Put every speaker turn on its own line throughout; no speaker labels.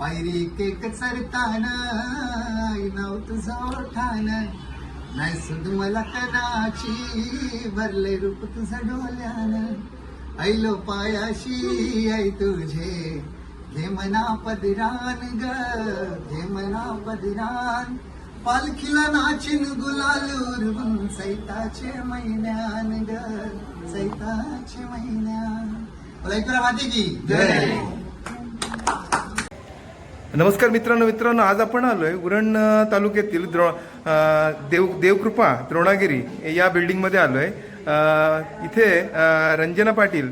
पायरी केक चरताना नाव तुझं ओठान. नाही सुद मला कनाची भरले रूप तुझं डोल्यान ऐलो पायाशी आई तुझे. घे मना पदरान ग घे मना पदरान. पालखीला नाचिन गुलाल उरवून सैताचे महिन्यान ग सैताचे महिन्यान बोला इकडे माती की? जय.
नमस्कार मित्रांनो मित्रांनो आज आपण आलोय उरण तालुक्यातील द्रो देव देवकृपा द्रोणागिरी या बिल्डिंगमध्ये आलोय. आहे इथे रंजना पाटील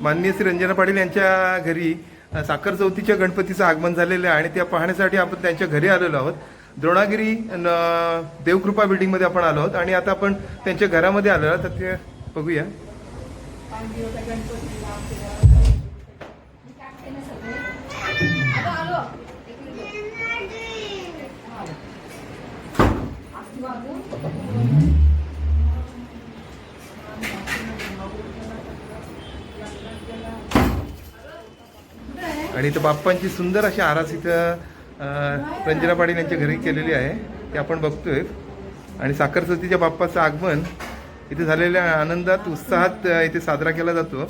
माननीय श्री रंजना पाटील यांच्या घरी साखर चौथीच्या गणपतीचं आगमन झालेलं आहे आणि त्या पाहण्यासाठी आपण त्यांच्या घरी आलेलो आहोत. द्रोणागिरी न- देवकृपा बिल्डिंगमध्ये आपण आलो आहोत आणि आता आपण त्यांच्या घरामध्ये आलो आहोत. तर ते बघूया. आणि इथं बाप्पांची सुंदर अशी आरास इथं रंजना पाटील यांच्या घरी केलेली आहे ते आपण बघतोय. आणि साखरसतीच्या बाप्पाचं आगमन इथे झालेल्या आनंदात उत्साहात इथे साजरा केला जातो.